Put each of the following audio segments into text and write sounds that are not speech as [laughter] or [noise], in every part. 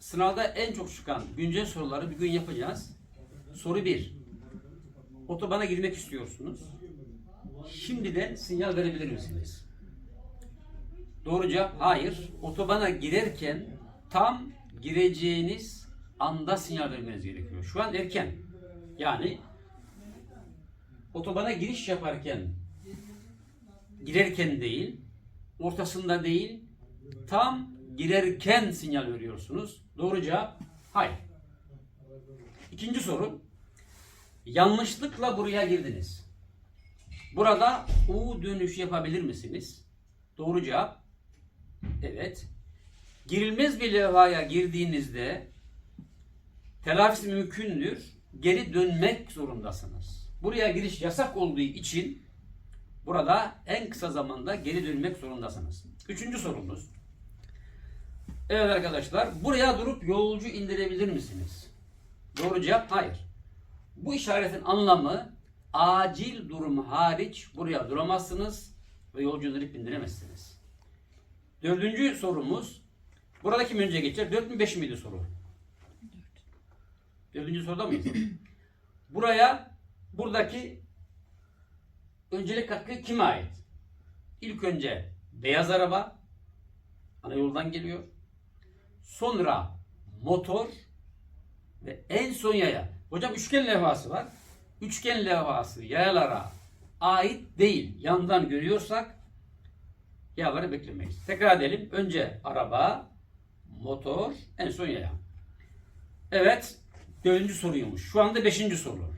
Sınavda en çok çıkan güncel soruları bir gün yapacağız. Soru 1. Otobana girmek istiyorsunuz. Şimdiden sinyal verebilir misiniz? Doğru cevap hayır. Otobana girerken tam gireceğiniz anda sinyal vermeniz gerekiyor. Şu an erken. Yani otobana giriş yaparken girerken değil, ortasında değil, tam girerken sinyal veriyorsunuz. Doğru cevap hayır. İkinci soru. Yanlışlıkla buraya girdiniz. Burada U dönüşü yapabilir misiniz? Doğru cevap evet. Girilmez bir levhaya girdiğinizde telafisi mümkündür. Geri dönmek zorundasınız. Buraya giriş yasak olduğu için burada en kısa zamanda geri dönmek zorundasınız. Üçüncü sorumuz. Evet arkadaşlar, buraya durup yolcu indirebilir misiniz? Doğru cevap hayır. Bu işaretin anlamı acil durum hariç buraya duramazsınız ve yolcu indirip indiremezsiniz. Dördüncü sorumuz, burada kim önce geçer? Dört mü beş miydi soru? Dördüncü soruda mıyız? [clears throat] Buraya, buradaki öncelik hakkı kime ait? İlk önce beyaz araba, ana yoldan geliyor. Sonra motor ve en son yaya. Hocam üçgen levhası var. Üçgen levhası yayalara ait değil. Yandan görüyorsak yayaları beklemeyiz. Tekrar edelim. Önce araba, motor, en son yaya. Evet. Dördüncü soruymuş. Şu anda beşinci soru.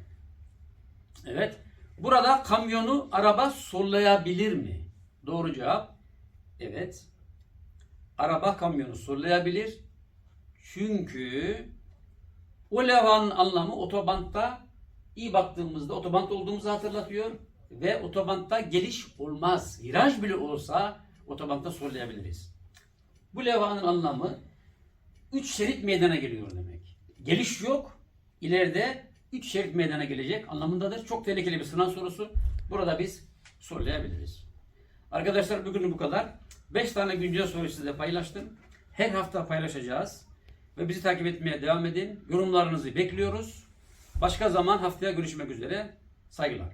Evet. Burada kamyonu araba sollayabilir mi? Doğru cevap. Evet. Araba kamyonu sollayabilir. Çünkü o levhanın anlamı otobantta iyi baktığımızda otobant olduğumuzu hatırlatıyor ve otobantta geliş olmaz. Viraj bile olsa otobantta sollayabiliriz. Bu levhanın anlamı 3 şerit meydana geliyor demek. Geliş yok. İleride 3 şerit meydana gelecek anlamındadır. Çok tehlikeli bir sınav sorusu. Burada biz sollayabiliriz. Arkadaşlar bugün bu kadar. 5 tane güncel soru size paylaştım. Her hafta paylaşacağız. Ve bizi takip etmeye devam edin. Yorumlarınızı bekliyoruz. Başka zaman haftaya görüşmek üzere. Saygılar.